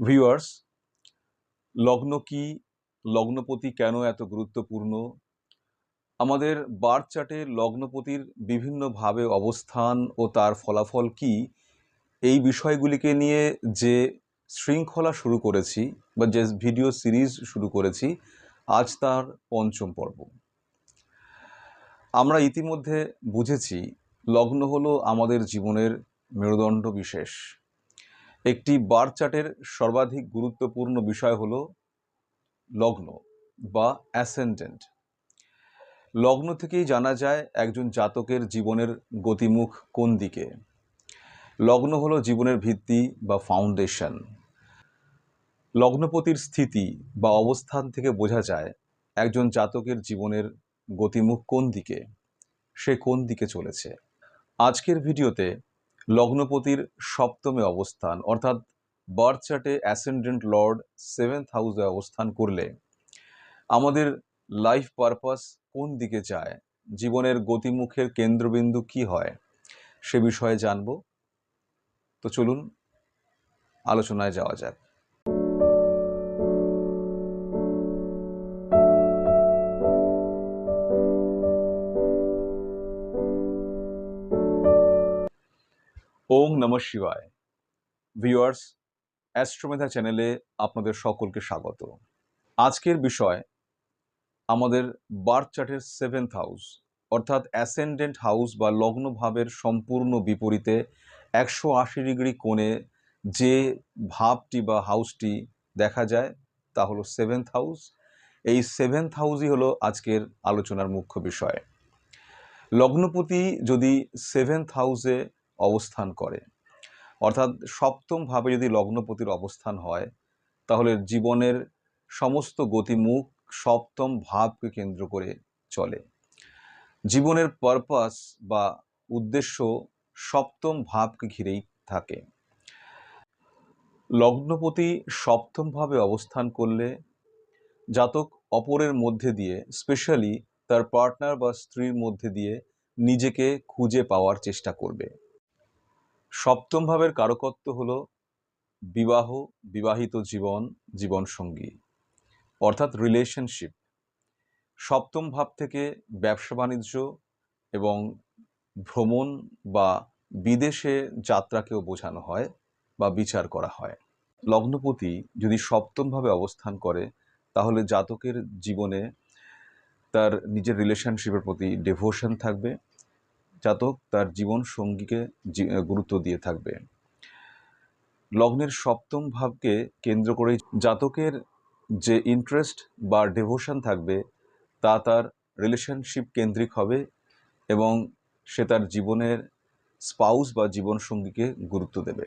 Viewers লগ্ন কি, লগ্নপতি কেন এত গুরুত্বপূর্ণ? আমাদের বার চার্টে লগ্নপতির বিভিন্নভাবে অবস্থান ও তার ফলাফল কি? এই বিষয়গুলিকে নিয়ে যে শৃঙ্খলা শুরু করেছি বা যে ভিডিও সিরিজ শুরু করেছি, আজ তার পঞ্চম পর্ব। আমরা ইতিমধ্যে বুঝেছি লগ্ন হলো আমাদের জীবনের মেরুদণ্ড বিশেষ। একটি বার চার্টের সর্বাধিক গুরুত্বপূর্ণ বিষয় হলো লগ্ন বা অ্যাসেন্ডেন্ট। লগ্ন থেকেই জানা যায় একজন জাতকের জীবনের গতিমুখ কোন দিকে। লগ্ন হলো জীবনের ভিত্তি বা ফাউন্ডেশন। লগ্নপতির স্থিতি বা অবস্থান থেকে বোঝা যায় একজন জাতকের জীবনের গতিমুখ কোন দিকে, সে কোন দিকে চলেছে। আজকের ভিডিওতে লগ্নপতির সপ্তমে অবস্থান, অর্থাৎ বার্থ চার্টে অ্যাসেন্ডেন্ট লর্ড সেভেন্থ হাউসে অবস্থান করলে আমাদের লাইফ পারপাস কোন দিকে যায়, জীবনের গতিমুখের কেন্দ্রবিন্দু কি হয়, সে বিষয়ে জানব। তো চলুন, আলোচনায় যাওয়া যাক। ওম নম শিবায়। ভিউয়ার্স, অ্যাস্ট্রোমেধা চ্যানেলে আপনাদের সকলকে স্বাগত। আজকের বিষয়, আমাদের বার্থ চার্টের সেভেন্থ হাউস অর্থাৎ অ্যাসেন্ডেন্ট হাউস বা লগ্ন ভাবের সম্পূর্ণ বিপরীতে একশো আশি ডিগ্রি কোণে যে ভাবটি বা হাউসটি দেখা যায়, তা হলো সেভেন্থ হাউস এই সেভেন্থ হাউসই হলো আজকের আলোচনার মুখ্য বিষয়। লগ্নপতি যদি সেভেন্থ হাউসে অবস্থান করে। অর্থাৎ সপ্তম ভাবে যদি লগ্নপতির অবস্থান হয়, তাহলে জীবনের সমস্ত গতিমুখ সপ্তম ভাবকে কেন্দ্র করে চলে। জীবনের পারপাস বা উদ্দেশ্য সপ্তম ভাবকে ঘিরেই থাকে। লগ্নপতি সপ্তমভাবে অবস্থান করলে জাতক অপরের মধ্যে দিয়ে স্পেশালি তার পার্টনার বা স্ত্রীর মধ্যে দিয়ে নিজেকে খুঁজে পাওয়ার চেষ্টা করবে। সপ্তম ভাবের কারকত্ব হলো বিবাহ, বিবাহিত জীবন, জীবনসঙ্গী, অর্থাৎ রিলেশনশিপ সপ্তম ভাব থেকে ব্যবসা বাণিজ্য এবং ভ্রমণ বা বিদেশে যাত্রাকেও বোঝানো হয় বা বিচার করা হয়। লগ্নপতি যদি সপ্তমভাবে অবস্থান করে, তাহলে জাতকের জীবনে তার নিজের রিলেশনশিপের প্রতি ডেভোশন থাকবে। জাতক তার জীবন সঙ্গীকে গুরুত্ব দিয়ে থাকবে। লগ্নের সপ্তম ভাবকে কেন্দ্র করে জাতকের যে ইন্টারেস্ট বা ডেভোশন থাকবে, তা তার রিলেশনশিপ কেন্দ্রিক হবে এবং সে তার জীবনের স্পাউস বা জীবনসঙ্গীকে গুরুত্ব দেবে।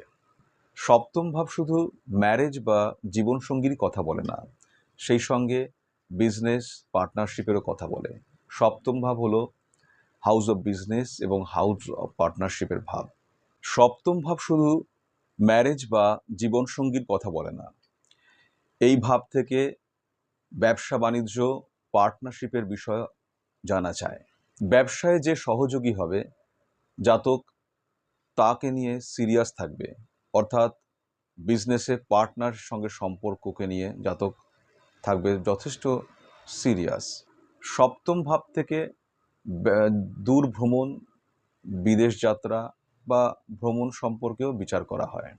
সপ্তম ভাব শুধু ম্যারেজ বা জীবনসঙ্গীর কথা বলে না, সেই সঙ্গে বিজনেস পার্টনারশিপেরও কথা বলে। সপ্তম ভাব হলো হাউস অফ বিজনেস এবং হাউস অফ পার্টনারশিপের ভাব। সপ্তম ভাব শুধু ম্যারেজ বা জীবনসঙ্গীর কথা বলে না। এই ভাব থেকে ব্যবসা বাণিজ্য, পার্টনারশিপের বিষয় জানা চায় ব্যবসায় যে সহযোগী হবে, জাতক, তাকে নিয়ে সিরিয়াস থাকবে। অর্থাৎ বিজনেসে পার্টনার সঙ্গে সম্পর্ককে নিয়ে জাতক থাকবে যথেষ্ট সিরিয়াস। সপ্তম ভাব থেকে দূর ভ্রমণ বিদেশ যাত্রা বা ভ্রমণ সম্পর্কেও বিচার করা হয়।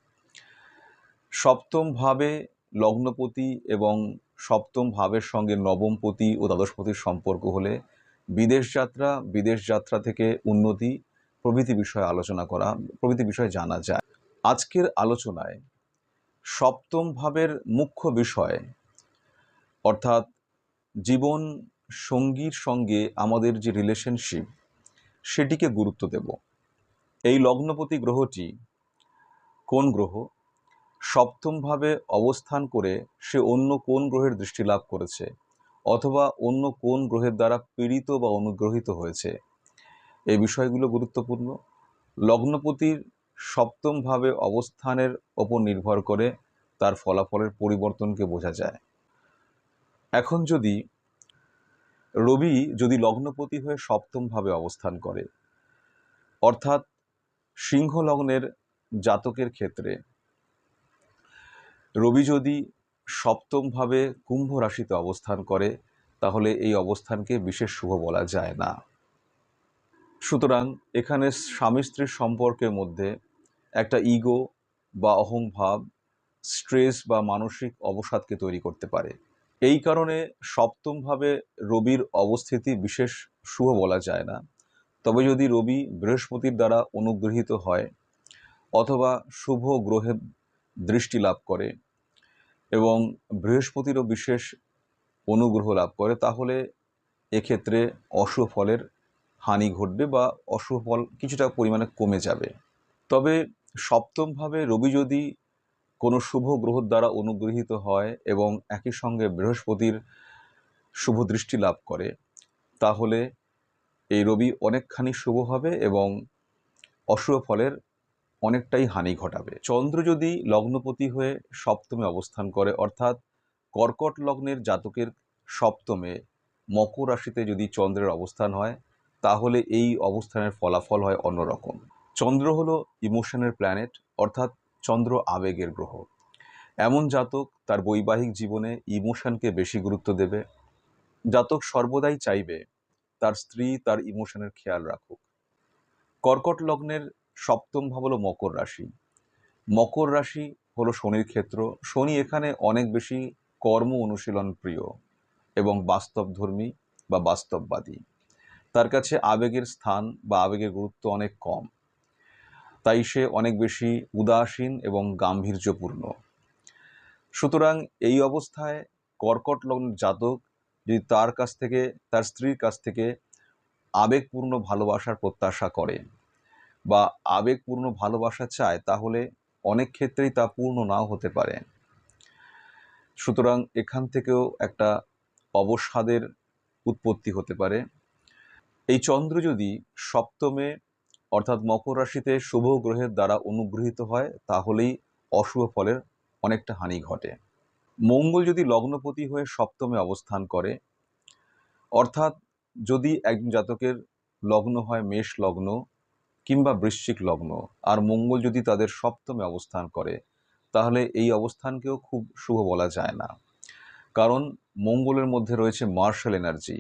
সপ্তম ভাবে লগ্নপতি এবং সপ্তম ভাবের সঙ্গে নবমপতি ও দ্বাদশপতির সম্পর্ক হলে বিদেশ যাত্রা বিদেশ যাত্রা থেকে উন্নতি প্রভৃতি বিষয়ে আলোচনা করা, প্রভৃতি বিষয়ে জানা যায়। আজকের আলোচনায় সপ্তম ভাবের মুখ্য বিষয় অর্থাৎ জীবন সঙ্গীর সঙ্গে আমাদের যে রিলেশনশিপ সেটিকে গুরুত্ব দেব। এই লগ্নপতি গ্রহটি কোন গ্রহ? সপ্তমভাবে অবস্থান করে সে অন্য কোন গ্রহের দৃষ্টি লাভ করেছে? অথবা অন্য কোন গ্রহের দ্বারা পীড়িত বা অনুগ্রহিত হয়েছে? এই বিষয়গুলো গুরুত্বপূর্ণ। লগ্নপতির সপ্তমভাবে অবস্থানের ওপর নির্ভর করে তার ফলাফলের পরিবর্তনকে বোঝা যায়। এখন যদি রবি যদি লগ্নপতি হয়ে সপ্তমভাবে অবস্থান করে, অর্থাৎ সিংহ লগ্নের জাতকের ক্ষেত্রে, রবি যদি সপ্তমভাবে কুম্ভ রাশিতে অবস্থান করে, তাহলে এই অবস্থানকে বিশেষ শুভ বলা যায় না। সুতরাং এখানে স্বামী স্ত্রীর সম্পর্কের মধ্যে একটা ইগো বা অহংভাব, স্ট্রেস বা মানসিক অবসাদকে তৈরি করতে পারে। এই কারণে সপ্তমভাবে রবির অবস্থিতি বিশেষ শুভ বলা যায় না। তবে যদি রবি বৃহস্পতির দ্বারা অনুগৃহীত হয় অথবা শুভ গ্রহে দৃষ্টি লাভ করে এবং বৃহস্পতিরও বিশেষ অনুগ্রহ লাভ করে, তাহলে এক্ষেত্রে অশুভ ফলের হানি ঘটবে বা অশুভ ফল কিছুটা পরিমাণে কমে যাবে। তবে সপ্তমভাবে রবি যদি কোনো শুভ গ্রহ দ্বারা অনুগৃহীত হয় এবং একই সঙ্গে বৃহস্পতির শুভ দৃষ্টি লাভ করে, তাহলে এই রবি অনেকখানি শুভ হবে এবং অশুভ ফলের অনেকটাই হানি ঘটাবে। চন্দ্র যদি লগ্নপতি হয়ে সপ্তমে অবস্থান করে, অর্থাৎ কর্কট লগ্নের জাতকের সপ্তমে মকর রাশিতে যদি চন্দ্রের অবস্থান হয়, তাহলে এই অবস্থানের ফলাফল হয় অন্যরকম। চন্দ্র হলো ইমোশনের প্ল্যানেট, অর্থাৎ চন্দ্র আবেগের গ্রহ। এমন জাতক তার বৈবাহিক জীবনে ইমোশনকে বেশি গুরুত্ব দেবে। জাতক সর্বদাই চাইবে তার স্ত্রী তার ইমোশনের খেয়াল রাখুক। কর্কট লগ্নের সপ্তম ভাব হলো মকর রাশি। মকর রাশি হলো শনির ক্ষেত্র। শনি এখানে অনেক বেশি কর্ম অনুশীলন প্রিয় এবং বাস্তবধর্মী বা বাস্তববাদী। তার কাছে আবেগের স্থান বা আবেগের গুরুত্ব অনেক কম। তাই সে অনেক বেশি উদাসীন এবং গাম্ভীর্যপূর্ণ। সুতরাং এই অবস্থায় কর্কট লগ্ন জাতক যদি তার কাছ থেকে, তার স্ত্রীর কাছ থেকে আবেগপূর্ণ ভালোবাসার প্রত্যাশা করে বা আবেগপূর্ণ ভালোবাসা চায়, তাহলে অনেক ক্ষেত্রেই তা পূর্ণ নাও হতে পারে। সুতরাং এখান থেকেও একটা অবসাদের উৎপত্তি হতে পারে। এই চন্দ্র যদি সপ্তমে অর্থাৎ মকর রাশিতে শুভ গ্রহের দ্বারা অনুগৃহীত হয়, তাহলেই অশুভ ফলের অনেকটা হানি ঘটে। মঙ্গল যদি লগ্নপতি হয়ে সপ্তমে অবস্থান করে, অর্থাৎ যদি একজন জাতকের লগ্ন হয় মেষ লগ্ন কিংবা বৃশ্চিক লগ্ন, আর মঙ্গল যদি তাদের সপ্তমে অবস্থান করে, তাহলে এই অবস্থানকেও খুব শুভ বলা যায় না। কারণ মঙ্গলের মধ্যে রয়েছে মার্শাল এনার্জি,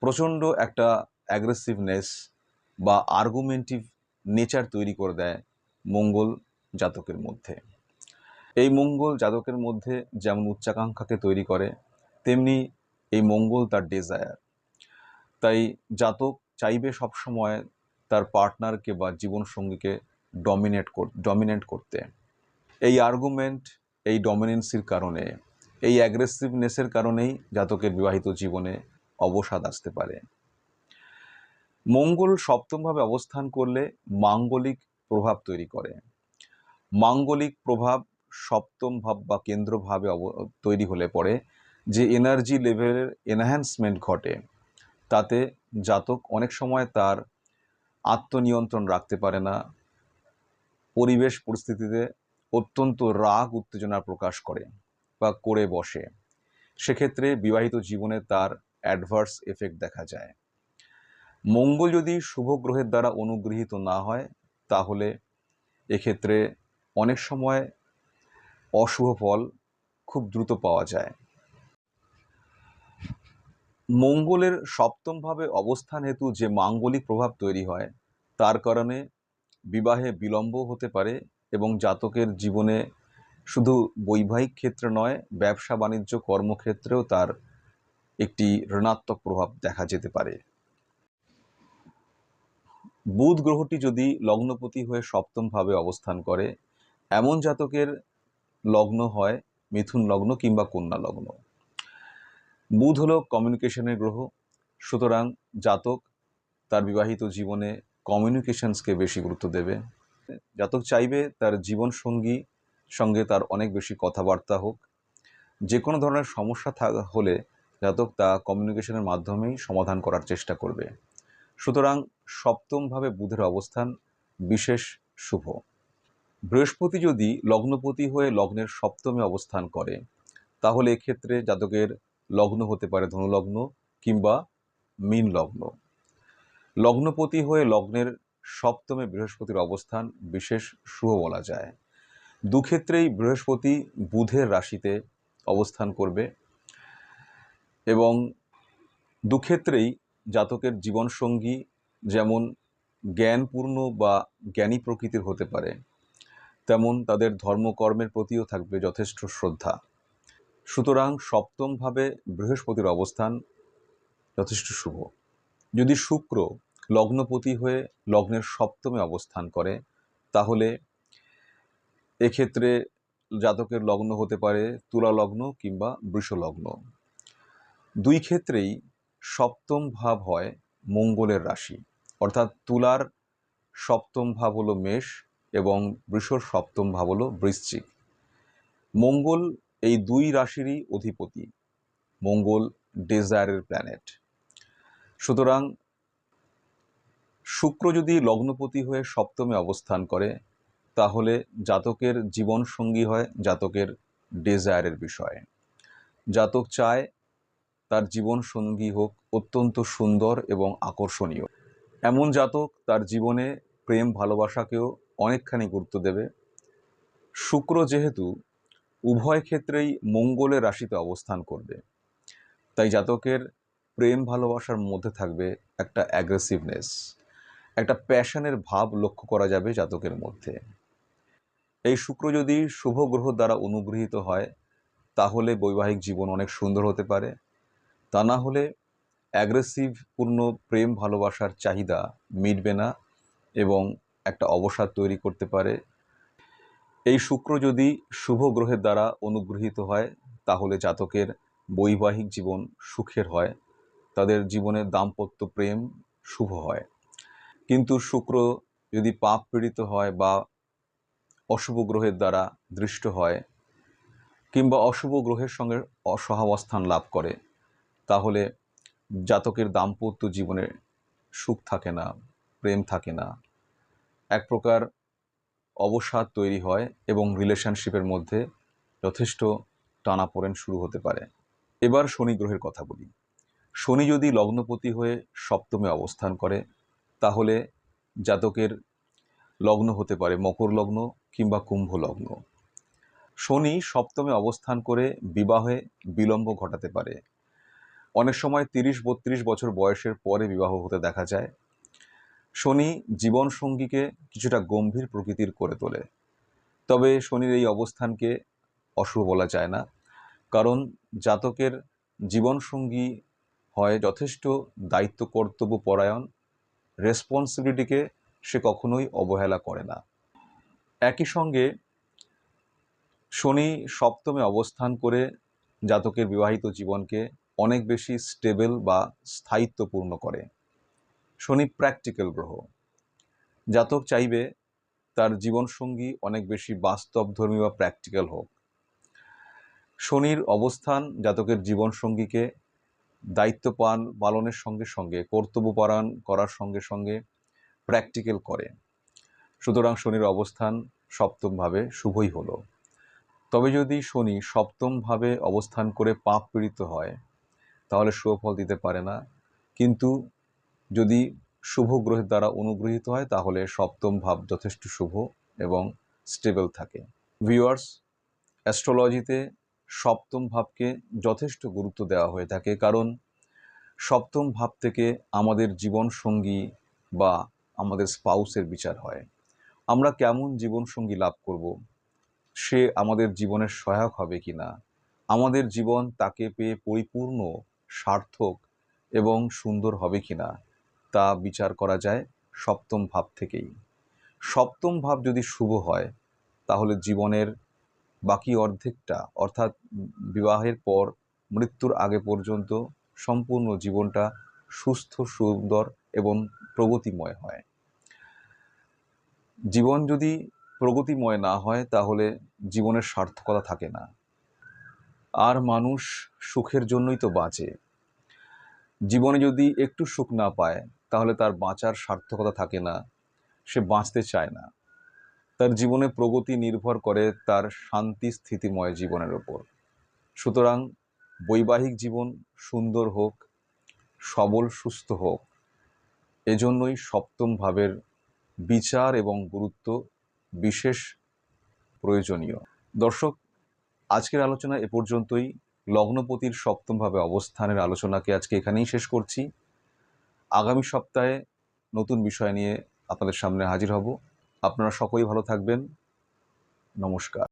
প্রচণ্ড একটা অ্যাগ্রেসিভনেস বা আর্গুমেন্টিভ নেচার তৈরি করে দেয় মঙ্গল জাতকের মধ্যে। এই মঙ্গল জাতকের মধ্যে যেমন উচ্চাকাঙ্ক্ষাকে তৈরি করে, তেমনি এই মঙ্গল তার ডেজায়ার তাই জাতক চাইবে সবসময় তার পার্টনারকে বা জীবনসঙ্গীকে ডমিনেট কর ডমিনেট করতে। এই আর্গুমেন্ট এই ডমিনেন্সির কারণে, এই অ্যাগ্রেসিভনেসের কারণেই জাতকের বিবাহিত জীবনে অবসাদ আসতে পারে। মঙ্গল সপ্তমভাবে অবস্থান করলে মাঙ্গলিক প্রভাব তৈরি করে। মাঙ্গলিক প্রভাব সপ্তম ভাব বা কেন্দ্রভাবে তৈরি হলে পরে যে এনার্জি লেভেলের এনহ্যান্সমেন্ট ঘটে, তাতে জাতক অনেক সময় তার আত্মনিয়ন্ত্রণ রাখতে পারে না, পরিবেশ পরিস্থিতিতে অত্যন্ত রাগ, উত্তেজনা প্রকাশ করে বা করে বসে। সেক্ষেত্রে বিবাহিত জীবনে তার অ্যাডভার্স এফেক্ট দেখা যায়। মঙ্গল যদি শুভ গ্রহের দ্বারা অনুগৃহীত না হয়, তাহলে এক্ষেত্রে অনেক সময় অশুভ ফল খুব দ্রুত পাওয়া যায়। মঙ্গলের সপ্তমভাবে অবস্থান হেতু যে মাঙ্গলিক প্রভাব তৈরি হয়, তার কারণে বিবাহে বিলম্ব হতে পারে এবং জাতকের জীবনে শুধু বৈবাহিক ক্ষেত্রে নয় ব্যবসা বাণিজ্য কর্মক্ষেত্রেও তার একটি ঋণাত্মক প্রভাব দেখা যেতে পারে। বুধ গ্রহটি যদি লগ্নপতি হয়ে সপ্তমভাবে অবস্থান করে, এমন জাতকের লগ্ন হয়, মিথুন লগ্ন কিংবা কন্যা লগ্ন। বুধ হলো কমিউনিকেশনের গ্রহ, সুতরাং জাতক তার বিবাহিত জীবনে কমিউনিকেশনসকে বেশি গুরুত্ব দেবে। জাতক চাইবে তার জীবন সঙ্গী সঙ্গে তার অনেক বেশি কথাবার্তা হোক। যে কোনো ধরনের সমস্যা থাকা, হলে জাতক তা কমিউনিকেশনের মাধ্যমেই সমাধান করার চেষ্টা করবে। সুতরাং সপ্তমভাবে বুধের অবস্থান বিশেষ শুভ। বৃহস্পতি যদি লগ্নপতি হয়ে লগ্নের সপ্তমে অবস্থান করে, তাহলে এক্ষেত্রে জাতকের লগ্ন হতে পারে ধনুলগ্ন কিংবা মীন লগ্ন লগ্নপতি হয়ে লগ্নের সপ্তমে বৃহস্পতির অবস্থান বিশেষ শুভ বলা যায়। দুক্ষেত্রেই বৃহস্পতি বুধের রাশিতে অবস্থান করবে এবং দুক্ষেত্রেই জাতকের জীবনসঙ্গী যেমন জ্ঞানপূর্ণ বা জ্ঞানী প্রকৃতির হতে পারে, তেমন তাদের ধর্মকর্মের প্রতিও থাকবে যথেষ্ট শ্রদ্ধা। সুতরাং সপ্তমভাবে বৃহস্পতির অবস্থান যথেষ্ট শুভ। যদি শুক্র লগ্নপতি হয়ে লগ্নের সপ্তমে অবস্থান করে, তাহলে এক্ষেত্রে জাতকের লগ্ন হতে পারে তুলা লগ্ন কিংবা বৃষলগ্ন। দুই ক্ষেত্রেই সপ্তম ভাব হয় মঙ্গলের রাশি। অর্থাৎ তুলার সপ্তম ভাব হলো মেষ এবং বৃষর সপ্তম ভাব হলো বৃশ্চিক। মঙ্গল এই দুই রাশিরই অধিপতি। মঙ্গল ডেজায়ারের প্ল্যানেট সুতরাং শুক্র যদি লগ্নপতি হয়ে সপ্তমে অবস্থান করে, তাহলে জাতকের জীবন সঙ্গী হয় জাতকের ডেজায়ারের বিষয়ে। জাতক চায় তার জীবন সঙ্গী হোক অত্যন্ত সুন্দর এবং আকর্ষণীয়। এমন জাতক তার জীবনে প্রেম, ভালোবাসাকেও অনেকখানি গুরুত্ব দেবে। শুক্র যেহেতু উভয় ক্ষেত্রেই মঙ্গলের রাশিতে অবস্থান করবে। তাই জাতকের প্রেম, ভালোবাসার মধ্যে থাকবে একটা অ্যাগ্রেসিভনেস একটা প্যাশনের ভাব লক্ষ্য করা যাবে জাতকের মধ্যে। এই শুক্র যদি শুভ গ্রহ দ্বারা অনুগৃহীত হয়, তাহলে বৈবাহিক জীবন অনেক সুন্দর হতে পারে। তা না হলে অ্যাগ্রেসিভ, পূর্ণ প্রেম ভালোবাসার চাহিদা মিটবে না এবং একটা অবসাদ তৈরি করতে পারে। এই শুক্র যদি শুভ গ্রহের দ্বারা অনুগৃহীত হয়, তাহলে জাতকের বৈবাহিক জীবন সুখের হয়, তাদের জীবনে দাম্পত্য প্রেম শুভ হয়। কিন্তু শুক্র যদি পাপ পীড়িত হয় বা অশুভ গ্রহের দ্বারা দৃষ্ট হয় কিংবা অশুভ গ্রহের সঙ্গে অসহাবস্থান লাভ করে তাহলে জাতকের দাম্পত্য জীবনে সুখ থাকে না, প্রেম থাকে না। এক প্রকার অবসাদ তৈরি হয় এবং রিলেশনশিপের মধ্যে যথেষ্ট টানাপোড়েন শুরু হতে পারে। এবার শনি গ্রহের কথা বলি। শনি যদি লগ্নপতি হয়ে সপ্তমে অবস্থান করে, তাহলে জাতকের লগ্ন হতে পারে মকর লগ্ন কিংবা কুম্ভ লগ্ন। শনি সপ্তমে অবস্থান করে বিবাহে বিলম্ব ঘটাতে পারে। অনেক সময় তিরিশ, বত্রিশ বছর বয়সের পরে বিবাহ হতে দেখা যায়। শনি জীবন সঙ্গীকে কিছুটা গম্ভীর প্রকৃতির করে তোলে। তবে শনির এই অবস্থানকে অশুভ বলা যায় না। কারণ জাতকের জীবনসঙ্গী হয় যথেষ্ট দায়িত্ব, কর্তব্য পরায়ণ। রেসপন্সিবিলিটিকে সে কখনোই অবহেলা করে না। একই সঙ্গে শনি সপ্তমে অবস্থান করে জাতকের বিবাহিত জীবনকে অনেক বেশি স্টেবল বা স্থায়িত্বপূর্ণ করে। শনি প্র্যাকটিক্যাল গ্রহ। জাতক চাইবে তার জীবনসঙ্গী অনেক বেশি বাস্তবধর্মী বা প্র্যাকটিক্যাল হোক। শনির অবস্থান জাতকের জীবনসঙ্গীকে দায়িত্ব পান পালনের সঙ্গে সঙ্গে, কর্তব্যপরায়ণ করার সঙ্গে সঙ্গে প্র্যাকটিক্যাল করে। সুতরাং শনির অবস্থান সপ্তমভাবে শুভই হলো। তবে যদি শনি সপ্তমভাবে অবস্থান করে পাপ পীড়িত হয় তাহলে শুভ ফল দিতে পারে না। কিন্তু যদি শুভ গ্রহের দ্বারা অনুগৃহীত হয়, তাহলে সপ্তম ভাব যথেষ্ট শুভ এবং স্টেবল থাকে। ভিউয়ার্স অ্যাস্ট্রোলজিতে সপ্তম ভাবকে যথেষ্ট গুরুত্ব দেওয়া হয়ে থাকে। কারণ সপ্তম ভাব থেকে আমাদের জীবন সঙ্গী বা আমাদের স্পাউসের বিচার হয়। আমরা কেমন জীবন সঙ্গী লাভ করব? সে আমাদের জীবনের সহায়ক হবে কি না আমাদের জীবন তাকে পেয়ে পরিপূর্ণ সার্থক এবং সুন্দর হবে কি না, তা বিচার করা যায় সপ্তম ভাব থেকেই। সপ্তম ভাব যদি শুভ হয়, তাহলে জীবনের বাকি অর্ধেকটা, অর্থাৎ বিবাহের পর, মৃত্যুর আগে পর্যন্ত সম্পূর্ণ জীবনটা সুস্থ, সুন্দর এবং প্রগতিময় হয়। জীবন যদি প্রগতিময় না হয়, তাহলে জীবনের সার্থকতা থাকে না। আর মানুষ সুখের জন্যই তো বাঁচে। জীবনে যদি একটু সুখ না পায়, তাহলে তার বাঁচার সার্থকতা থাকে না, সে বাঁচতে চায় না। তার জীবনে প্রগতি নির্ভর করে তার শান্তি স্থিতিময় জীবনের ওপর। সুতরাং বৈবাহিক জীবন সুন্দর হোক, সবল, সুস্থ হোক, এজন্যই সপ্তম ভাবের বিচার এবং গুরুত্ব বিশেষ প্রয়োজনীয়। দর্শক আজকের আলোচনা এ পর্যন্তই। লগ্নপতির সপ্তমভাবে অবস্থানের আলোচনাকে আজকে এখানেই শেষ করছি। আগামী সপ্তাহে নতুন বিষয় নিয়ে আপনাদের সামনে হাজির হব। আপনারা সকলেই ভালো থাকবেন। নমস্কার।